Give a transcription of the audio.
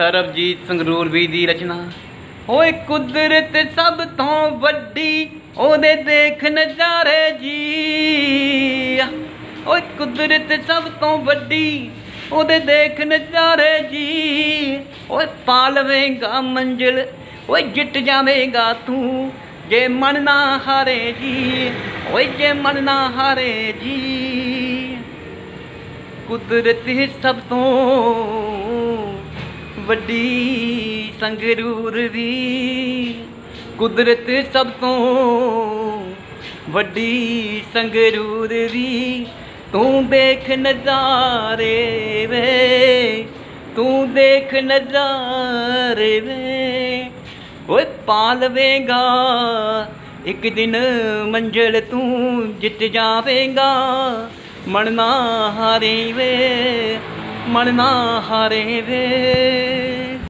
ਸਰਬਜੀਤ ਸੰਗਰੂਰ ਵੀ ਦੀ ਰਚਨਾ। ਓਏ ਕੁਦਰਤ ਸਭ ਤੋਂ ਵੱਡੀ, ਉਹਦੇ ਦੇਖ ਨਜ਼ਾਰੇ ਜੀ। ਓਏ ਕੁਦਰਤ ਸਭ ਤੋਂ ਵੱਡੀ, ਉਹਦੇ ਦੇਖ ਨਜ਼ਾਰੇ ਜੀ। ਓਏ ਪਾ ਲਵੇਂਗਾ ਮੰਜ਼ਿਲ, ਓਏ ਜਿੱਟ ਜਾਵੇਂਗਾ ਤੂੰ, ਜੇ ਮਨ ਨਾ ਹਾਰੇ ਜੀ। ਓਏ ਜੇ ਮਨ ਨਾ ਹਾਰੇ ਜੀ। ਕੁਦਰਤ ਹੀ ਸਭ ਤੋਂ ਵੱਡੀ ਸੰਗਰੂਰ ਵੀ ਕੁਦਰਤ ਸਭ ਤੋਂ ਵੱਡੀ ਸੰਗਰੂਰ ਵੀ ਤੂੰ ਦੇਖ ਨਜ਼ਾਰੇ ਵੇ, ਤੂੰ ਦੇਖ ਨਜ਼ਾਰੇ ਵੇ। ਓਏ ਪਾ ਲਵੇਂਗਾ ਇੱਕ ਦਿਨ ਮੰਜ਼ਲ ਤੂੰ ਜਿੱਤ ਜਾਵੇਂਗਾ। ਮਨ ਨਾ ਹਾਰੇ ਵੇ ਮਨ ਨਾ ਹਾਰੇ ਵੇ।